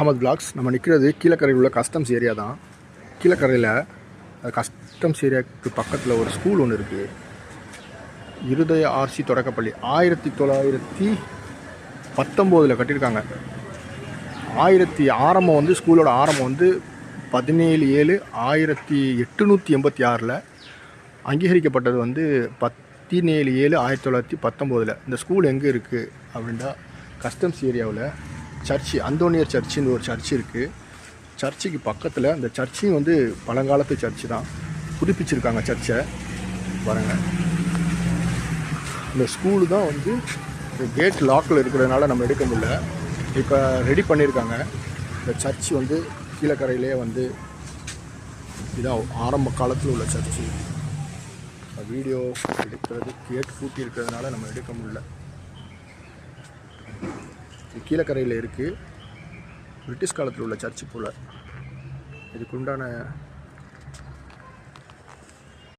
Ahmed blocks நம்ம நிற்கிறது கீழக்கரையில் உள்ள கஸ்டம்ஸ் ஏரியா தான். கீழக்கரையில் கஸ்டம்ஸ் ஏரியாவுக்கு பக்கத்தில் ஒரு ஸ்கூல் ஒன்று இருக்குது இருதய ஆர்சி தொடக்கப்பள்ளி. ஆயிரத்தி தொள்ளாயிரத்தி பத்தொம்போதில் கட்டியிருக்காங்க. ஆயிரத்தி ஆரம்பம் வந்து ஸ்கூலோட ஆரம்பம் வந்து பதினேழு ஏழு ஆயிரத்தி எட்டுநூற்றி எண்பத்தி ஆறில் அங்கீகரிக்கப்பட்டது வந்து பதினேழு ஏழு ஆயிரத்தி தொள்ளாயிரத்தி பத்தொம்போதில். இந்த ஸ்கூல் எங்கே இருக்குது அப்படின்னா கஸ்டம்ஸ் ஏரியாவில் சர்ச்சு அந்தோனியர் சர்ச்சுன்னு ஒரு சர்ச் இருக்குது சர்ச்சுக்கு பக்கத்தில் அந்த சர்ச்சும் வந்து பழங்காலத்து சர்ச்சு தான். புதுப்பிச்சிருக்காங்க சர்ச்சை. பாருங்க. இந்த ஸ்கூலு தான் வந்து கேட் லாக்கில் இருக்கிறதுனால நம்ம எடுக்க முடியல. இப்போ ரெடி பண்ணியிருக்காங்க இந்த சர்ச் வந்து கீழக்கரையிலே வந்து இதான் ஆரம்ப காலத்தில் உள்ள சர்ச்சு. வீடியோ எடுக்கிறது கேட் பூட்டி இருக்கிறதுனால நம்ம எடுக்க முடியல. இது கீழக்கரையில் இருக்குது பிரிட்டிஷ் காலத்தில் உள்ள சர்ச்சு போல். இதுக்கு உண்டான